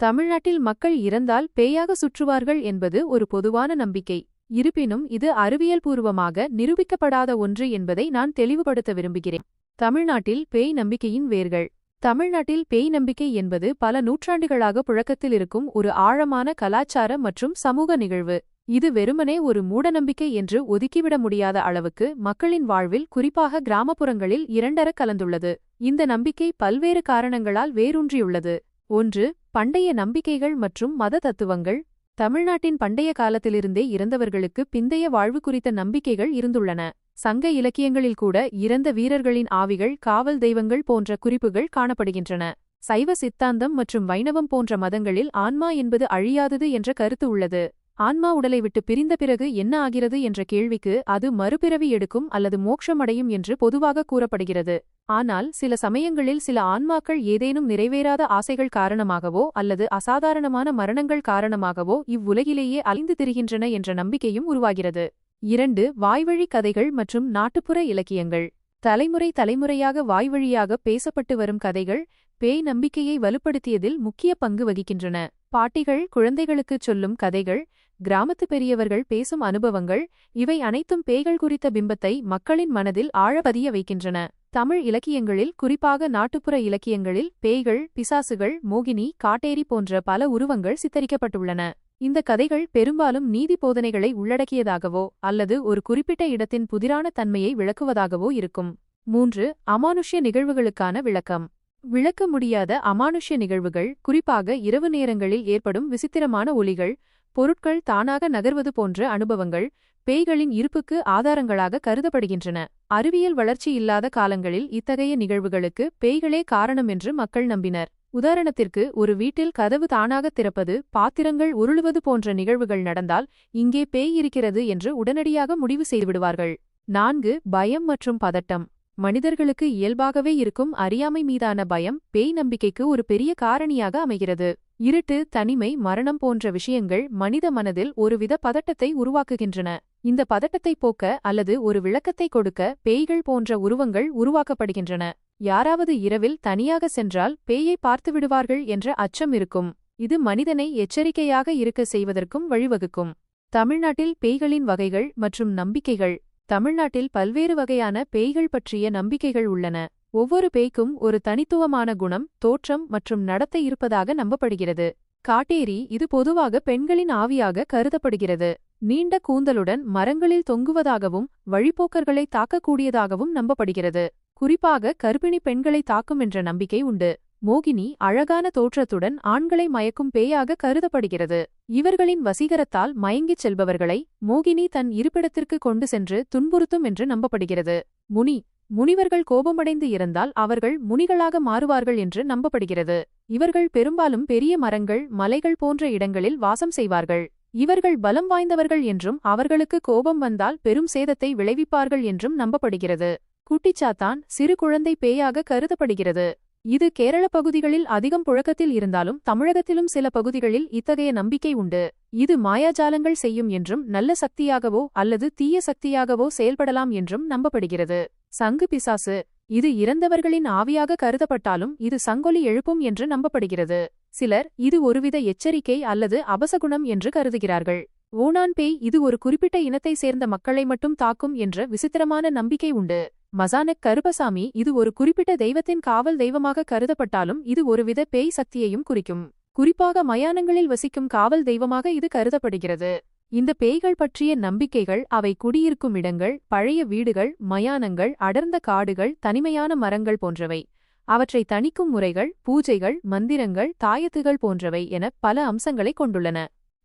தமிழ்நாட்டில் மக்கள் இறந்தால் பேயாக சுற்றுவார்கள் என்பது ஒரு பொதுவான நம்பிக்கை. இருப்பினும் இது அறிவியல் பூர்வமாக நிரூபிக்கப்படாத ஒன்று என்பதை நான் தெளிவுபடுத்த விரும்புகிறேன். தமிழ்நாட்டில் பேய் நம்பிக்கையின் வேர்கள். தமிழ்நாட்டில் பேய் நம்பிக்கை என்பது பல நூற்றாண்டுகளாக புழக்கத்தில் இருக்கும் ஒரு ஆழமான கலாச்சார மற்றும் சமூக நிகழ்வு. இது வெறுமனே ஒரு மூடநம்பிக்கை என்று ஒதுக்கிவிட முடியாத அளவுக்கு மக்களின் வாழ்வில் குறிப்பாக கிராமப்புறங்களில் இரண்டர கலந்துள்ளது. இந்த நம்பிக்கை பல்வேறு காரணங்களால் வேரூன்றியுள்ளது. ஒன்று பண்டைய நம்பிக்கைகள் மற்றும் மத தத்துவங்கள் தமிழ்நாட்டின் பண்டைய காலத்திலிருந்தே இறந்தவர்களுக்கு பிந்தைய வாழ்வு குறித்த நம்பிக்கைகள் இருந்துள்ளன. சங்க இலக்கியங்களில் கூட இறந்த வீரர்களின் ஆவிகள் காவல் தெய்வங்கள் போன்ற குறிப்புகள் காணப்படுகின்றன. சைவ சித்தாந்தம் மற்றும் வைணவம் போன்ற மதங்களில் ஆன்மா என்பது அழியாதது என்ற கருத்து உள்ளது. ஆன்மா உடலை விட்டு பிரிந்த பிறகு என்ன ஆகிறது என்ற கேள்விக்கு அது மறுபிறவி எடுக்கும் அல்லது மோட்சமடையும் என்று பொதுவாக கூறப்படுகிறது. ஆனால் சில சமயங்களில் சில ஆன்மாக்கள் ஏதேனும் நிறைவேறாத ஆசைகள் காரணமாகவோ அல்லது அசாதாரணமான மரணங்கள் காரணமாகவோ இவ்வுலகிலேயே அழிந்து திரிகின்றன என்ற நம்பிக்கையும் உருவாகிறது. இரண்டு வாய்வழி கதைகள் மற்றும் நாட்டுப்புற இலக்கியங்கள். தலைமுறை தலைமுறையாக வாய்வழியாக பேசப்பட்டு வரும் கதைகள் பேய் நம்பிக்கையை வலுப்படுத்தியதில் முக்கிய பங்கு வகிக்கின்றன. பாட்டிகள் குழந்தைகளுக்குச் சொல்லும் கதைகள் கிராமத்து பெரியவர்கள் பேசும் அனுபவங்கள் இவை அனைத்தும் பேய்கள் குறித்த பிம்பத்தை மக்களின் மனதில் ஆழபதிய வைக்கின்றன. தமிழ் இலக்கியங்களில் குறிப்பாக நாட்டுப்புற இலக்கியங்களில் பேய்கள் பிசாசுகள் மோகினி காட்டேரி போன்ற பல உருவங்கள் சித்தரிக்கப்பட்டுள்ளன. இந்த கதைகள் பெரும்பாலும் நீதி போதனைகளை உள்ளடக்கியதாகவோ அல்லது ஒரு குறிப்பிட்ட இடத்தின் புதிரான தன்மையை விளக்குவதாகவோ இருக்கும். மூன்று அமானுஷ்ய நிகழ்வுகளுக்கான விளக்கம். விளக்க முடியாத அமானுஷ்ய நிகழ்வுகள் குறிப்பாக இரவு நேரங்களில் ஏற்படும் விசித்திரமான ஒலிகள் பொருட்கள் தானாக நகர்வது போன்ற அனுபவங்கள் பேய்களின் இருப்புக்கு ஆதாரங்களாக கருதப்படுகின்றன. அறிவியல் வளர்ச்சி இல்லாத காலங்களில் இத்தகைய நிகழ்வுகளுக்கு பேய்களே காரணம் என்று மக்கள் நம்பினர். உதாரணத்திற்கு ஒரு வீட்டில் கதவு தானாக திறப்பது பாத்திரங்கள் உருளுவது போன்ற நிகழ்வுகள் நடந்தால் இங்கே பேய் இருக்கிறது என்று உடனடியாக முடிவு செய்துவிடுவார்கள். நான்கு பயம் மற்றும் பதட்டம். மனிதர்களுக்கு இயல்பாகவே இருக்கும் அறியாமை மீதான பயம் பேய் நம்பிக்கைக்கு ஒரு பெரிய காரணியாக அமைகிறது. இருட்டு தனிமை மரணம் போன்ற விஷயங்கள் மனித மனதில் ஒருவித பதட்டத்தை உருவாக்குகின்றன. இந்த பதட்டத்தை போக்க அல்லது ஒரு விளக்கத்தை கொடுக்க பேய்கள் போன்ற உருவங்கள் உருவாக்கப்படுகின்றன. யாராவது இரவில் தனியாக சென்றால் பேயை பார்த்து விடுவார்கள் என்ற அச்சம் இருக்கும். இது மனிதனை எச்சரிக்கையாக இருக்க செய்வதற்கும் வழிவகுக்கும். தமிழ்நாட்டில் பேய்களின் வகைகள் மற்றும் நம்பிக்கைகள். தமிழ்நாட்டில் பல்வேறு வகையான பேய்கள் பற்றிய நம்பிக்கைகள் உள்ளன. ஒவ்வொரு பேய்க்கும் ஒரு தனித்துவமான குணம் தோற்றம் மற்றும் நடத்தை இருப்பதாக நம்பப்படுகிறது. காட்டேரி இது பொதுவாக பெண்களின் ஆவியாக கருதப்படுகிறது. நீண்ட கூந்தலுடன் மரங்களில் தொங்குவதாகவும் வழிப்போக்கர்களை தாக்கக்கூடியதாகவும் நம்பப்படுகிறது. குறிப்பாக கர்ப்பிணி பெண்களை தாக்கும் என்ற நம்பிக்கை உண்டு. மோகினி அழகான தோற்றத்துடன் ஆண்களை மயக்கும் பேயாக கருதப்படுகிறது. இவர்களின் வசீகரத்தால் மயங்கிச் செல்பவர்களை மோகினி தன் இருப்பிடத்திற்கு கொண்டு சென்று துன்புறுத்தும் என்று நம்பப்படுகிறது. முனி முனிவர்கள் கோபமடைந்து இறந்தால் அவர்கள் முனிகளாக மாறுவார்கள் என்று நம்பப்படுகிறது. இவர்கள் பெரும்பாலும் பெரிய மரங்கள் மலைகள் போன்ற இடங்களில் வாசம் செய்வார்கள். இவர்கள் பலம் வாய்ந்தவர்கள் என்றும் அவர்களுக்கு கோபம் வந்தால் பெரும் சேதத்தை விளைவிப்பார்கள் என்றும் நம்பப்படுகிறது. குட்டிச்சாத்தான் சிறு குழந்தை பேயாக கருதப்படுகிறது. இது கேரள பகுதிகளில் அதிகம் புழக்கத்தில் இருந்தாலும் தமிழகத்திலும் சில பகுதிகளில் இத்தகைய நம்பிக்கை உண்டு. இது மாயாஜாலங்கள் செய்யும் என்றும் நல்ல சக்தியாகவோ அல்லது தீய சக்தியாகவோ செயல்படலாம் என்றும் நம்பப்படுகிறது. சங்கு பிசாசு இது இறந்தவர்களின் ஆவியாக கருதப்பட்டாலும் இது சங்கொலி எழுப்பும் என்று நம்பப்படுகிறது. சிலர் இது ஒருவித எச்சரிக்கை அல்லது அபசகுணம் என்று கருதுகிறார்கள். ஓணான் பேய் இது ஒரு குறிப்பிட்ட இனத்தை சேர்ந்த மக்களை மட்டும் தாக்கும் என்ற விசித்திரமான நம்பிக்கை உண்டு. மசானக் கருப்பசாமி இது ஒரு குறிப்பிட்ட தெய்வத்தின் காவல் தெய்வமாக கருதப்பட்டாலும் இது ஒருவித பேய் சக்தியையும் குறிக்கும். குறிப்பாக மயானங்களில் வசிக்கும் காவல் தெய்வமாக இது கருதப்படுகிறது. இந்த பேய்கள் பற்றிய நம்பிக்கைகள் அவை குடியிருக்கும் இடங்கள் பழைய வீடுகள் மயானங்கள் அடர்ந்த காடுகள் தனிமையான மரங்கள் போன்றவை. அவற்றை தணிக்கும் முறைகள் பூஜைகள் மந்திரங்கள் தாயத்துகள் போன்றவை என பல அம்சங்களை கொண்டுள்ளன.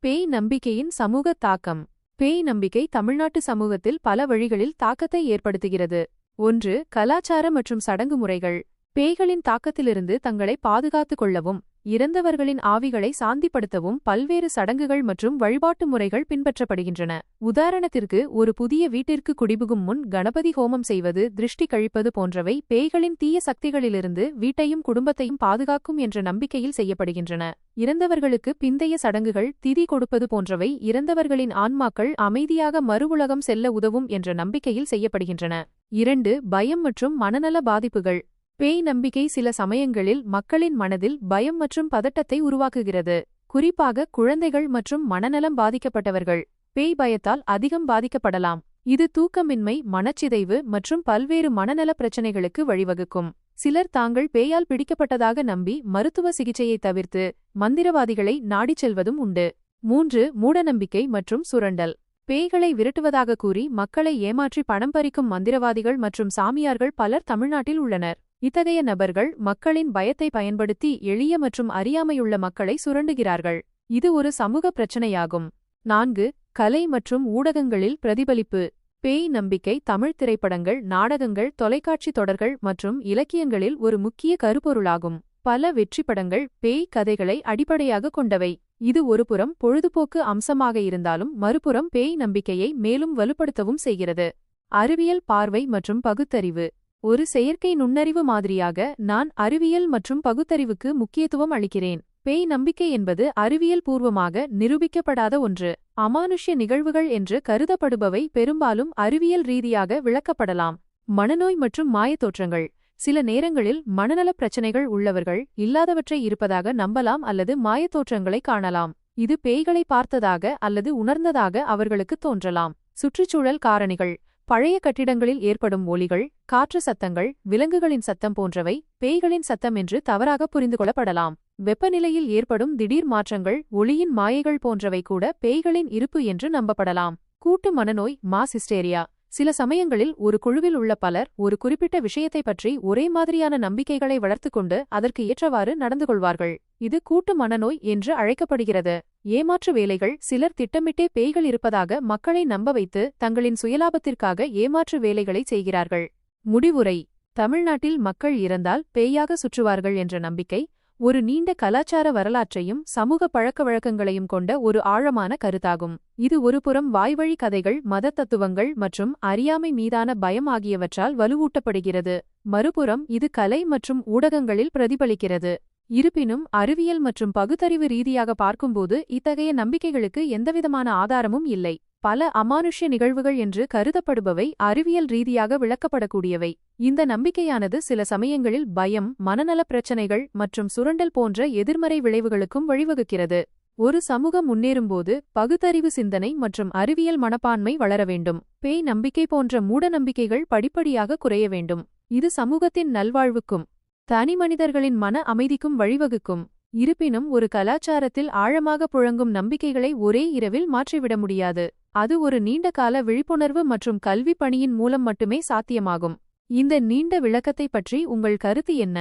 பேய் நம்பிக்கையின் சமூக தாக்கம். பேய் நம்பிக்கை தமிழ்நாட்டு சமூகத்தில் பல வழிகளில் தாக்கத்தை ஏற்படுத்துகிறது. ஒன்று கலாச்சார மற்றும் சடங்கு முறைகள். பேய்களின் தாக்கத்திலிருந்து தங்களை பாதுகாத்துக் கொள்ளவும் இறந்தவர்களின் ஆவிகளை சாந்திப்படுத்தவும் பல்வேறு சடங்குகள் மற்றும் வழிபாட்டு முறைகள் பின்பற்றப்படுகின்றன. உதாரணத்திற்கு ஒரு புதிய வீட்டிற்கு குடிபுகும் முன் கணபதி ஹோமம் செய்வது திருஷ்டி கழிப்பது போன்றவை பேய்களின் தீய சக்திகளிலிருந்து வீட்டையும் குடும்பத்தையும் பாதுகாக்கும் என்ற நம்பிக்கையில் செய்யப்படுகின்றன. இறந்தவர்களுக்கு பிந்தைய சடங்குகள் திதி கொடுப்பது போன்றவை இறந்தவர்களின் ஆன்மாக்கள் அமைதியாக மறு உலகம் செல்ல உதவும் என்ற நம்பிக்கையில் செய்யப்படுகின்றன. இரண்டு பயம் மற்றும் மனநல பாதிப்புகள். பேய் நம்பிக்கை சில சமயங்களில் மக்களின் மனதில் பயம் மற்றும் பதட்டத்தை உருவாக்குகிறது. குறிப்பாக குழந்தைகள் மற்றும் மனநலம் பாதிக்கப்பட்டவர்கள். பேய் பயத்தால் அதிகம் பாதிக்கப்படலாம். இது தூக்கமின்மை மனச்சிதைவு மற்றும் பல்வேறு மனநல பிரச்சினைகளுக்கு வழிவகுக்கும். சிலர் தாங்கள் பேயால் பிடிக்கப்பட்டதாக நம்பி மருத்துவ சிகிச்சையை தவிர்த்து மந்திரவாதிகளை நாடிச் செல்வதும் உண்டு. மூன்று மூடநம்பிக்கை மற்றும் சுரண்டல். பேய்களை விரட்டுவதாக கூறி மக்களை ஏமாற்றி பணம் பறிக்கும் மந்திரவாதிகள் மற்றும் சாமியார்கள் பலர் தமிழ்நாட்டில் உள்ளனர். இத்தகைய நபர்கள் மக்களின் பயத்தை பயன்படுத்தி எளிய மற்றும் அறியாமையுள்ள மக்களை சுரண்டுகிறார்கள். இது ஒரு சமூக பிரச்சனையாகும். நான்கு கலை மற்றும் ஊடகங்களில் பிரதிபலிப்பு. பேய் நம்பிக்கை தமிழ் திரைப்படங்கள் நாடகங்கள் தொலைக்காட்சி தொடர்கள் மற்றும் இலக்கியங்களில் ஒரு முக்கிய கருப்பொருளாகும். பல வெற்றி படங்கள் பேய் கதைகளை அடிப்படையாக கொண்டவை. இது ஒருபுறம் பொழுதுபோக்கு அம்சமாக இருந்தாலும் மறுபுறம் பேய் நம்பிக்கையை மேலும் வலுப்படுத்தவும் செய்கிறது. அறிவியல் பார்வை மற்றும் பகுத்தறிவு. ஒரு செயற்கை நுண்ணறிவு மாதிரியாக நான் அறிவியல் மற்றும் பகுத்தறிவுக்கு முக்கியத்துவம் அளிக்கிறேன். பேய் நம்பிக்கை என்பது அறிவியல் பூர்வமாக நிரூபிக்கப்படாத ஒன்று. அமானுஷ்ய நிகழ்வுகள் என்று கருதப்படுபவை பெரும்பாலும் அறிவியல் ரீதியாக விளக்கப்படலாம். மனநோய் மற்றும் மாயத் தோற்றங்கள் சில நேரங்களில் மனநலப் பிரச்சனைகள் உள்ளவர்கள் இல்லாதவற்றை இருப்பதாக நம்பலாம் அல்லது மாயத்தோற்றங்களை காணலாம். இது பேய்களை பார்த்ததாக அல்லது உணர்ந்ததாக அவர்களுக்கு தோன்றலாம். சுற்றுச்சூழல் காரணிகள். பழைய கட்டிடங்களில் ஏற்படும் ஒலிகள் காற்று சத்தங்கள் விலங்குகளின் சத்தம் போன்றவை பேய்களின் சத்தம் என்று தவறாக புரிந்து கொள்ளப்படலாம். வெப்பநிலையில் ஏற்படும் திடீர் மாற்றங்கள் ஒளியின் மாயைகள் போன்றவை கூட பேய்களின் இருப்பு என்று நம்பப்படலாம். கூட்டு மனநோய் மாஸ் ஹிஸ்டேரியா சில சமயங்களில் ஒரு குழுவில் உள்ள பலர் ஒரு குறிப்பிட்ட விஷயத்தை பற்றி ஒரே மாதிரியான நம்பிக்கைகளை வளர்த்துக்கொண்டு அதற்கு ஏற்றவாறு நடந்து கொள்வார்கள். இது கூட்டு மனநோய் என்று அழைக்கப்படுகிறது. ஏமாற்று வேலைகள் சிலர் திட்டமிட்டே பேய்கள் இருப்பதாக மக்களை நம்ப வைத்து தங்களின் சுயலாபத்திற்காக ஏமாற்று வேலைகளை செய்கிறார்கள். முடிவுரை. தமிழ்நாட்டில் மக்கள் இறந்தால் பேயாக சுற்றுவார்கள் என்ற நம்பிக்கை ஒரு நீண்ட கலாச்சார வரலாற்றையும் சமூக பழக்கவழக்கங்களையும் கொண்ட ஒரு ஆழமான கருத்தாகும். இது ஒருபுறம் வாய்வழி கதைகள் மத தத்துவங்கள் மற்றும் அறியாமை மீதான பயம் ஆகியவற்றால் வலுவூட்டப்படுகிறது. மறுபுறம் இது கலை மற்றும் ஊடகங்களில் பிரதிபலிக்கிறது. இருப்பினும் அறிவியல் மற்றும் பகுத்தறிவு ரீதியாக பார்க்கும்போது இத்தகைய நம்பிக்கைகளுக்கு எந்தவிதமான ஆதாரமும் இல்லை. பல அமானுஷ்ய நிகழ்வுகள் என்று கருதப்படுபவை அறிவியல் ரீதியாக விளக்கப்படக்கூடியவை. இந்த நம்பிக்கையானது சில சமயங்களில் பயம் மனநலப் பிரச்சனைகள் மற்றும் சுரண்டல் போன்ற எதிர்மறை விளைவுகளுக்கும் வழிவகுக்கிறது. ஒரு சமூகம் முன்னேறும்போது பகுத்தறிவு சிந்தனை மற்றும் அறிவியல் மனப்பான்மை வளர வேண்டும். பேய் நம்பிக்கை போன்ற மூட நம்பிக்கைகள் படிப்படியாக குறைய வேண்டும். இது சமூகத்தின் நல்வாழ்வுக்கும் தனிமனிதர்களின் மன அமைதிக்கும் வழிவகுக்கும். இருப்பினும் ஒரு கலாச்சாரத்தில் ஆழமாக புழங்கும் நம்பிக்கைகளை ஒரே இரவில் மாற்றிவிட முடியாது. அது ஒரு நீண்ட கால விழிப்புணர்வு மற்றும் கல்வி பணியின் மூலம் மட்டுமே சாத்தியமாகும். இந்த நீண்ட விளக்கத்தை பற்றி உங்கள் கருத்து என்ன?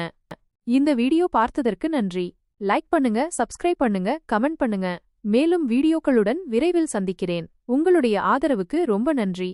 இந்த வீடியோ பார்த்ததற்கு நன்றி. லைக் பண்ணுங்க சப்ஸ்கிரைப் பண்ணுங்க கமெண்ட் பண்ணுங்க. மேலும் வீடியோக்களுடன் விரைவில் சந்திக்கிறேன். உங்களுடைய ஆதரவுக்கு ரொம்ப நன்றி.